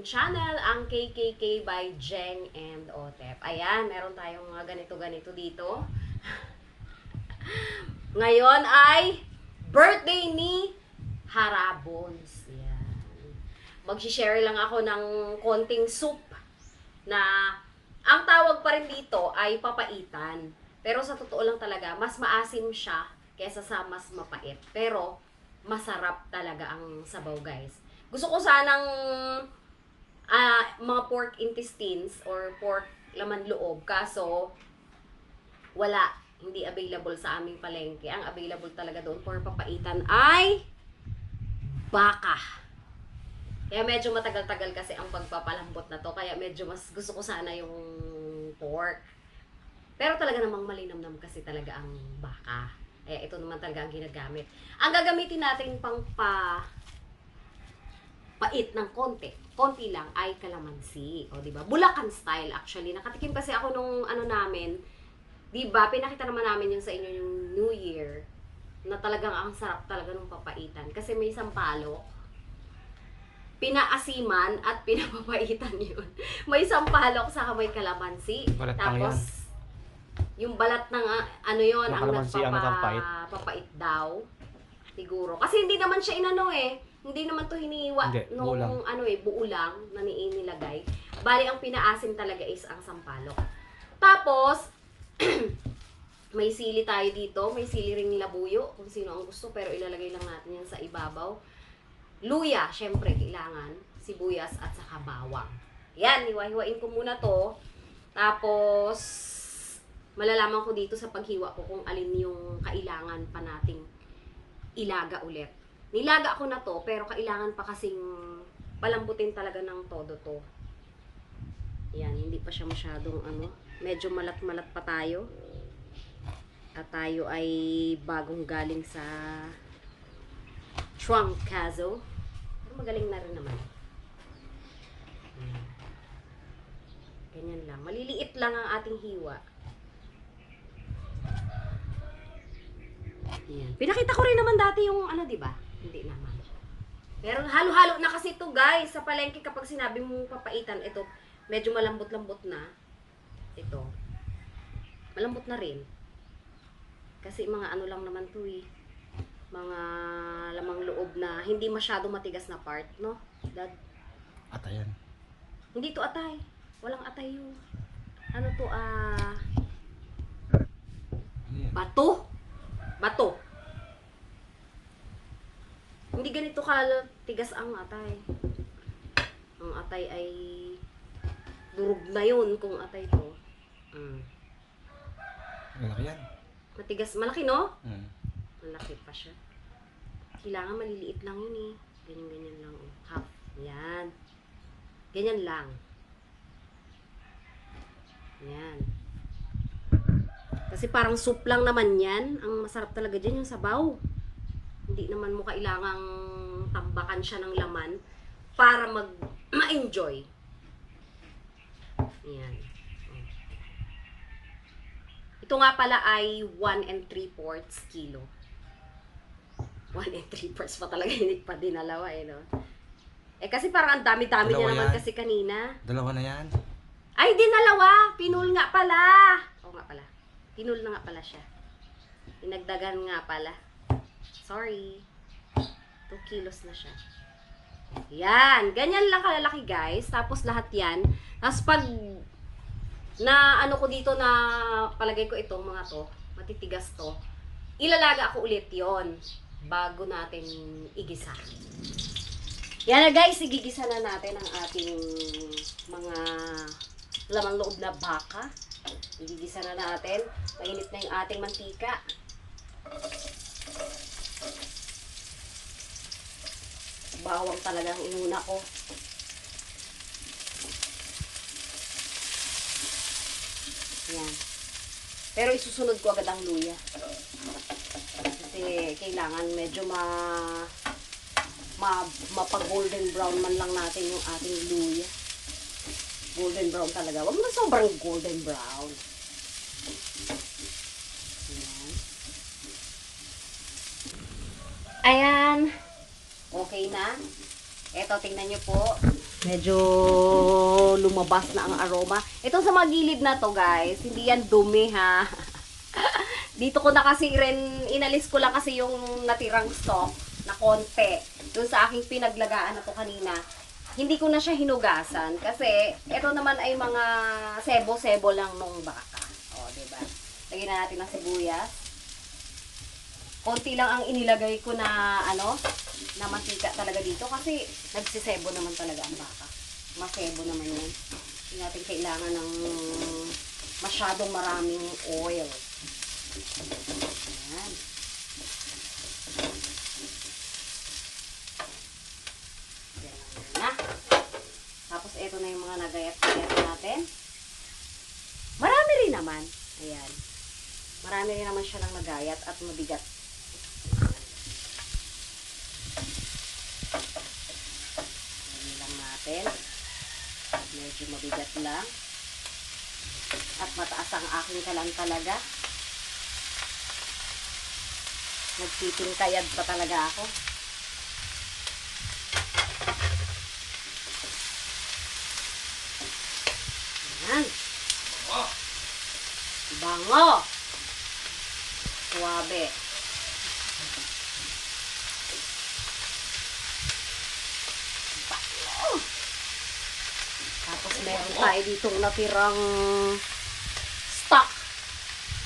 aking channel, ang KKK by Jeng and Otep. Ayan, meron tayong mga ganito-ganito dito. Ngayon ay birthday ni Harabons. Yan. Mag-share lang ako ng konting soup na ang tawag pa rin dito ay papaitan. Pero sa totoo lang talaga, mas maasim siya kesa sa mas mapait. Pero masarap talaga ang sabaw, guys. Gusto ko sanang ah, mga pork intestines or pork laman loob. Kaso, wala. Hindi available sa aming palengke. Ang available talaga doon for papaitan ay baka. Kaya medyo matagal-tagal kasi ang pagpapalambot na to. Kaya medyo mas gusto ko sana yung pork. Pero talaga namang malinamnam kasi talaga ang baka. Kaya ito naman talaga ang ginagamit. Ang gagamitin natin pang pa pait ng konti, konti lang ay kalamansi. O, di ba? Bulacan style actually. Nakatikim kasi ako nung ano namin, di ba? Pinakita naman namin yun sa inyo yung New Year na talagang ang sarap talaga nung papaitan. Kasi may sampalok, pinaasiman at pinapapaitan yun. may sampalok sa may kalamansi. Balat Tapos, yung balat ng ano yon Yung ang ang nagpapait. nagpapapait daw. Siguro. Kasi hindi naman siya inano eh. Hindi naman to hiniwa Hindi, nung lang. ano eh, buo lang na ni nilagay. Bali, ang pinaasim talaga is ang sampalok. Tapos, may sili tayo dito. May sili ring labuyo kung sino ang gusto. Pero ilalagay lang natin yan sa ibabaw. Luya, syempre, kailangan. Sibuyas at saka bawang. Yan, hiwa-hiwain ko muna to. Tapos, malalaman ko dito sa paghiwa ko kung alin yung kailangan pa nating ilaga ulit. Nilaga ko na to, pero kailangan pa kasing palambutin talaga ng todo to. Yan, hindi pa siya masyadong ano, medyo malat-malat pa tayo. At tayo ay bagong galing sa Trangkazo. Pero magaling na rin naman. Yan. Ganyan lang. Maliliit lang ang ating hiwa. Yan. Pinakita ko rin naman dati yung ano, di ba? Hindi naman. Pero halo-halo na kasi ito guys. Sa palengke kapag sinabi mong papaitan, ito medyo malambot-lambot na. Ito. Malambot na rin. Kasi mga ano lang naman to eh. Mga lamang loob na hindi masyado matigas na part, no? Dad, At ayan. hindi to atay. Walang atay yun. Ano to, ah... Bato. Bato. Hindi ganito tigas ang atay. Ang atay ay durog na yun kung atay to. Mm. Malaki yan. Matigas. Malaki, no? Mm. Malaki pa siya. Kailangan maliliit lang yun eh. Ganyan-ganyan lang. oh. Half. Yan. Ganyan lang. Yan. Kasi parang soup lang naman yan. Ang masarap talaga dyan yung sabaw. Hindi naman mo kailangang tambakan siya ng laman para mag ma-enjoy. Yan. Ito nga pala ay 1 and 3 fourths kilo. 1 and 3 fourths pa talaga, hindi pa dinalawa eh, no? Eh kasi parang ang dami-dami niya naman yan. kasi kanina. Dalawa na yan. Ay, dinalawa! Pinul nga pala! Oo nga pala. Pinul na nga pala siya. Dinagdagan nga pala. Sorry. 2 kilos na siya. Yan. Ganyan lang kalalaki, guys. Tapos lahat yan. Tapos pag na ano ko dito na palagay ko itong mga to, matitigas to, ilalaga ako ulit yon bago natin igisa. Yan na guys, igigisa na natin ang ating mga lamang loob na baka. Igigisa na natin. Mainit na yung ating mantika. Bawang talagang inuna ko. Yan. Pero isusunod ko agad ang luya. Kasi kailangan medyo ma ma mapag-golden brown man lang natin yung ating luya. Golden brown talaga. Huwag na sobrang golden brown. Eto, tingnan nyo po. Medyo lumabas na ang aroma. Ito sa mga gilid na to, guys. Hindi yan dumi, ha. Dito ko na kasi rin, inalis ko lang kasi yung natirang stock na konti. Doon sa aking pinaglagaan na to kanina. Hindi ko na siya hinugasan kasi ito naman ay mga sebo-sebo lang nung baka. O, diba? Lagyan na natin ng sibuyas. Konti lang ang inilagay ko na ano, na mantika talaga dito kasi nagsisebo naman talaga ang baka. Masebo naman yan. Hindi natin kailangan ng masyadong maraming oil. Ayan. Yan na. Tapos ito na yung mga nagayat-gayat natin. Marami rin naman. Ayan. Marami rin naman siya ng nagayat at mabigat. Ayan lang natin. Medyo mabigat lang. At mataas ang aking kalan talaga. Nagtitingkayad pa talaga ako. Ayan. Bango. Suwabe. Bango. Tapos meron tayo ditong natirang stock.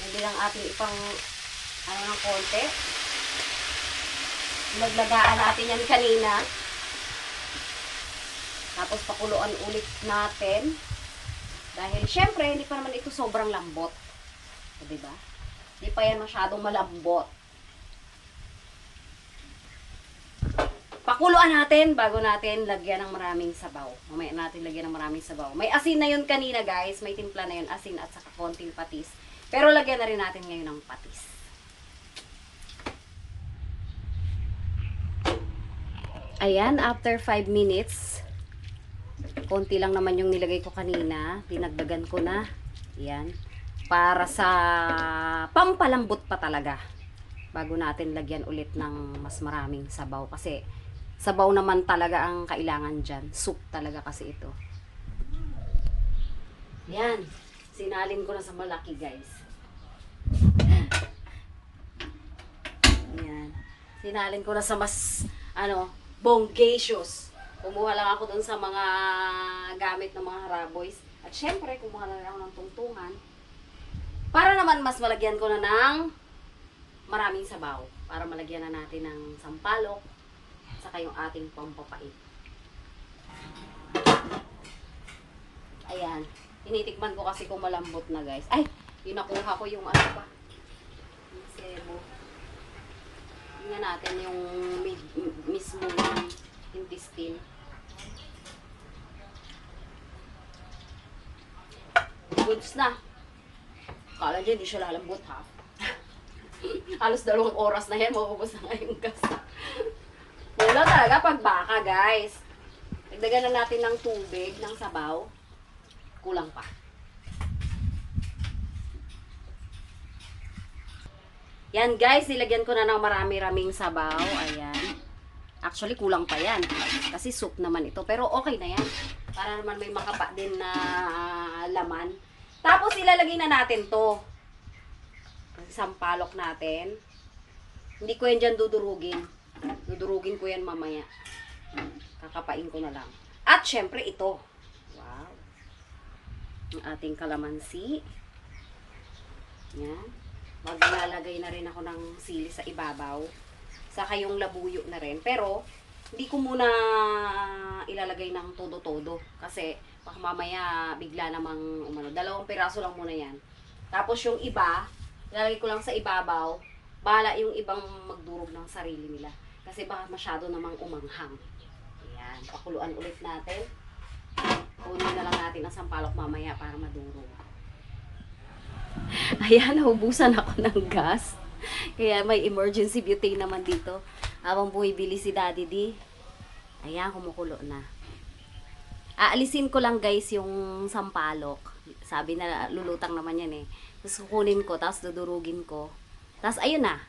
Hindi lang ating ipang ano ng konti. Naglagaan natin yan kanina. Tapos pakuluan ulit natin. Dahil syempre, hindi pa naman ito sobrang lambot. O, diba? Hindi pa yan masyadong malambot. Pakuluan natin bago natin lagyan ng maraming sabaw. Mamaya natin lagyan ng maraming sabaw. May asin na yun kanina guys. May timpla na yun. Asin at saka konting patis. Pero lagyan na rin natin ngayon ng patis. Ayan, after 5 minutes, konti lang naman yung nilagay ko kanina. Dinagdagan ko na. Ayan. Para sa pampalambot pa talaga. Bago natin lagyan ulit ng mas maraming sabaw. Kasi sabaw naman talaga ang kailangan dyan. Soup talaga kasi ito. Ayan. Sinalin ko na sa malaki guys. Ayan. Sinalin ko na sa mas, ano, bonggacious. Kumuha lang ako dun sa mga gamit ng mga haraboys. At syempre, kumuha na rin ako ng tungtungan. Para naman mas malagyan ko na ng maraming sabaw. Para malagyan na natin ng sampalok. Saka yung ating pampapait. Ayan. Tinitikman ko kasi kung malambot na guys. Ay! Yung nakuha ko yung ano pa. Yung sebo. Tingnan natin yung mismo intestine. Goods na. Kala niya hindi siya lalambot ha. Halos dalawang oras na yan, maubos na nga yung gas. Wala talaga pag baka guys. Dagdagan na natin ng tubig, ng sabaw. Kulang pa. Yan guys, nilagyan ko na ng marami-raming sabaw. Ayan. Actually, kulang pa yan. Kasi soup naman ito. Pero okay na yan. Para naman may makapa din na laman. Tapos ilalagay na natin to. Sampalok natin. Hindi ko yan dyan dudurugin. Dudurugin ko yan mamaya. Kakapain ko na lang. At syempre ito. Wow. Ang ating kalamansi. Yan. Maglalagay na rin ako ng sili sa ibabaw. Saka yung labuyo na rin. Pero, hindi ko muna ilalagay ng todo-todo. Kasi, baka mamaya bigla namang umano. Dalawang piraso lang muna yan. Tapos yung iba, ilalagay ko lang sa ibabaw. Bala yung ibang magdurog ng sarili nila. Kasi baka masyado namang umanghang. Ayan. Pakuluan ulit natin. Kunin na lang natin ang sampalok mamaya para madurog. Ayan, naubusan ako ng gas. Kaya may emergency butane naman dito. Habang bumibili si Daddy D. Ayan, kumukulo na. Aalisin ko lang guys yung sampalok. Sabi na lulutang naman yan eh. Tapos kukunin ko, tapos dudurugin ko. Tapos ayun na.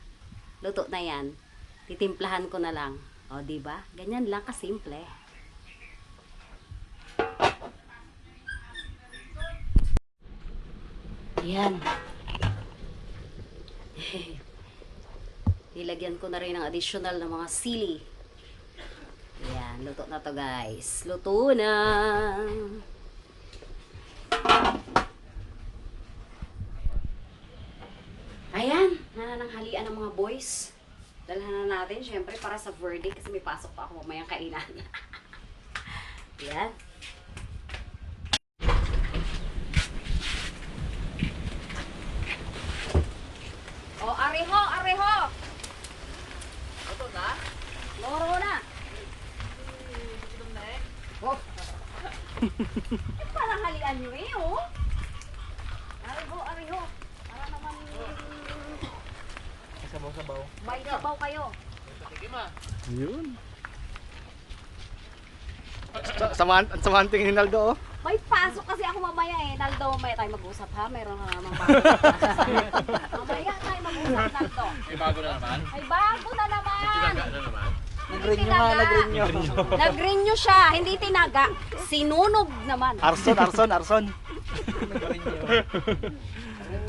Luto na yan titimplahan ko na lang. O, di ba? Ganyan lang kasimple. Yan. Nilagyan ko na rin ng additional ng mga sili. Yan, luto na to guys. Luto na! Ayan, nananghalian ng mga boys. Dalhan na natin, syempre, para sa verdict kasi may pasok pa ako mamayang kainan. Ayan. O, areho, areho! Ito na? Loro na. Oh. Eh, parang halian nyo eh, oh. Areho, areho. Para naman Sabaw-sabaw. may sabaw kayo. Yun. Samahan, samahan tingin ni Naldo oh. May pasok kasi ako mamaya eh. Naldo, mamaya tayo mag-usap ha. Meron na namang pasok. mamaya tayo mag-usap, Naldo. May bago na naman. Ay, bago na naman. Tinaga na naman. Nag-renew nga, nag-renew. Nag-renew siya, hindi tinaga. Sinunog naman. Arson, Arson, Arson.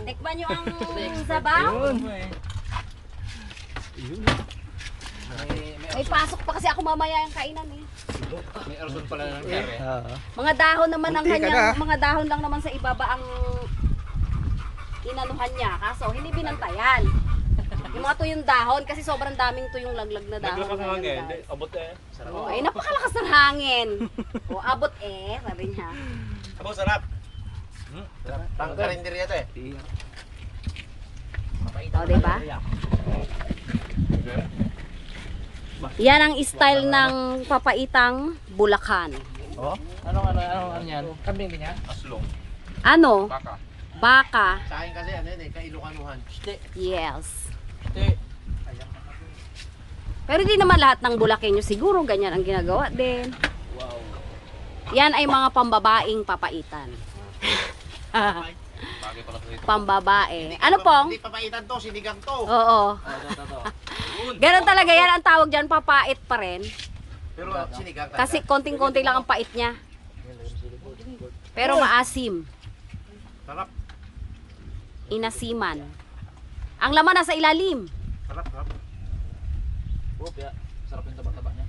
Tikman nyo ang sabaw. Yun. May pasok pa kasi ako mamaya yung kainan eh. May arson pala ng kare. Ah. Mga dahon naman ang kanyang, na. mga dahon lang naman sa ibaba ang inanuhan niya. Kaso, hindi binantayan. Yung mga tuyong dahon, kasi sobrang daming tuyong laglag na dahon. Naglakas ng hangin. Abot eh. Sarap. Oh, ay napakalakas ng hangin. O, abot eh, sabi niya. Abo, sarap. Hmm? Sarap. Pang karinderya to eh. O, diba? Yan ang style ng papaitang Bulacan. Oh? Anong ano, anong ano yan? Kambing din yan? Aslong. Ano? Baka. Baka. Sa akin kasi ano yun eh, kailukanuhan. Ste. Yes. Pero di naman lahat ng Bulakenyo siguro ganyan ang ginagawa din. Wow. Yan ay mga pambabaing papaitan. Pambabae. Ano pong? Hindi papaitan to, sinigang to. Oo. Ganon talaga yan ang tawag dyan, papait pa rin. Pero sinigang talaga. Kasi konting-konti lang ang pait niya. Pero maasim. Sarap. Inasiman. Ang laman nasa ilalim. Sarap, sarap. Oh, ya. Sarap yung taba-taba niya.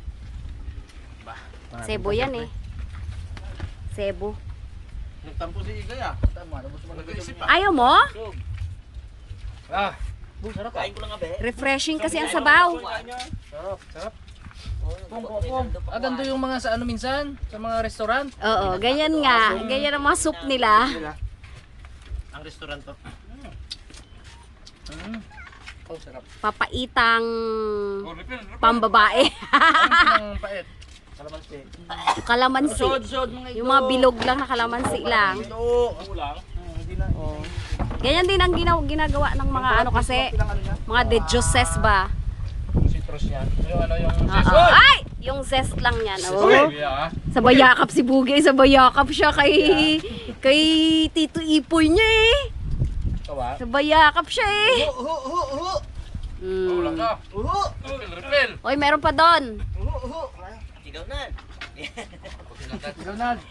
Sebo yan eh. Sebo. Nagtampo si Igay ah. Tama, mo ah. Ayaw mo? Ah. Sarap. Kain ko lang nga be. Refreshing kasi ang sabaw. Sarap, sarap. Pong, pong, pong. Ah, ganito yung mga sa ano minsan, sa mga restaurant. Oo, ganyan nga. Ganyan ang mga soup nila. Ang restaurant to. Mm. Oh, sarap. Papaitang pambabae. Ang pait. Kalamansi. Kalamansi. Yung mga bilog lang na kalamansi lang. Ito. Kulang. Hindi na. Ganyan din ang ginaw ginagawa ng mga ano kasi, mga de juices ba? Citrus yan. Yung ano yung Oo. Ay! Yung zest lang yan. Oh. Yeah. Sa bayakap si Bugay, sa bayakap siya kay kay Tito Ipoy niya eh. Kawa. Sa bayakap siya eh. Hu, hu, hu. Kulang Mm. Hu. Refill, refill. Oy, meron pa doon. Hu, hu. Ikaw na.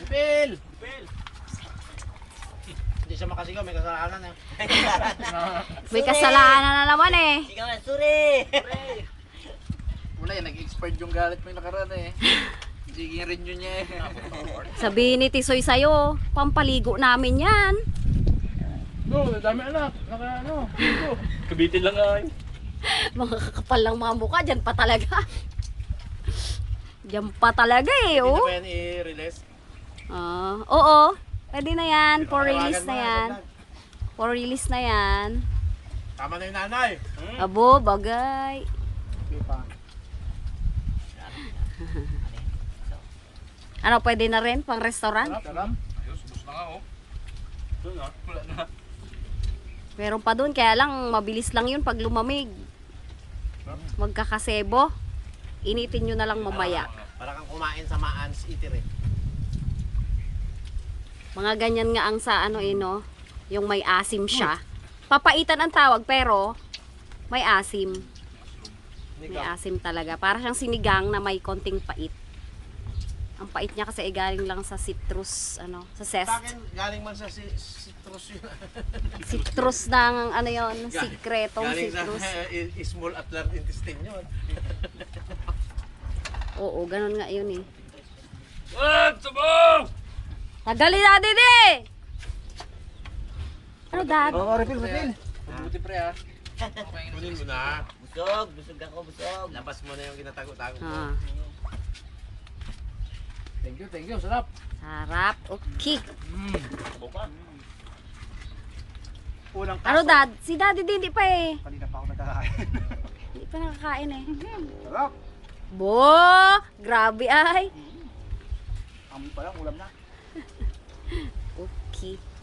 Refill. Hindi siya makasigaw, may kasalanan eh. May kasalanan na naman eh. Wala yan, nag-expired yung galit mo yung nakaraan eh. Sige rin yun niya eh. Sabihin ni Tisoy sa'yo, pampaligo namin yan. No, dami anak. Naka ano. Dito. Kabitin lang ay. Mga kakapal lang mga mukha, dyan pa talaga. Dyan pa talaga eh, Hindi oh. na ba yan i-release? Ah, oo. Pwede na yan, for release na yan. For release na yan. Tama na yung nanay. Abo, bagay. Ano, pwede na rin pang restaurant? Sarap. Ayos, subos na nga oh. Wala na. Meron pa doon, kaya lang mabilis lang yun pag lumamig. Magkakasebo. Initin nyo na lang mamaya. Para kang kumain sa Maans Eatery. Mga ganyan nga ang sa ano eh, no? Yung may asim siya. Papaitan ang tawag, pero may asim. May asim talaga. Para siyang sinigang na may konting pait. Ang pait niya kasi ay galing lang sa citrus, ano, sa zest. Sa akin, galing man sa si- citrus yun. Citrus ng, ano yon sikretong galing citrus. sa eh, small at large intestine yun. Oo, ganun nga yun eh. Wag! Sabong! Tagali na eh! Ano dad? Oo, refill, refill. Mabuti pre ah. Kunin mo na. Busog, busog ako, busog. Labas mo na yung kinatago-tago mo. Ah, Thank you, thank you. Sarap. sarap. Okay. Unang Ano dad? Si daddy din, di pa eh. Kanina pa ako nagkakain. Hindi pa nakakain eh. Sarap. Bo! Grabe ay. Amoy pa lang, ulam na. Okay.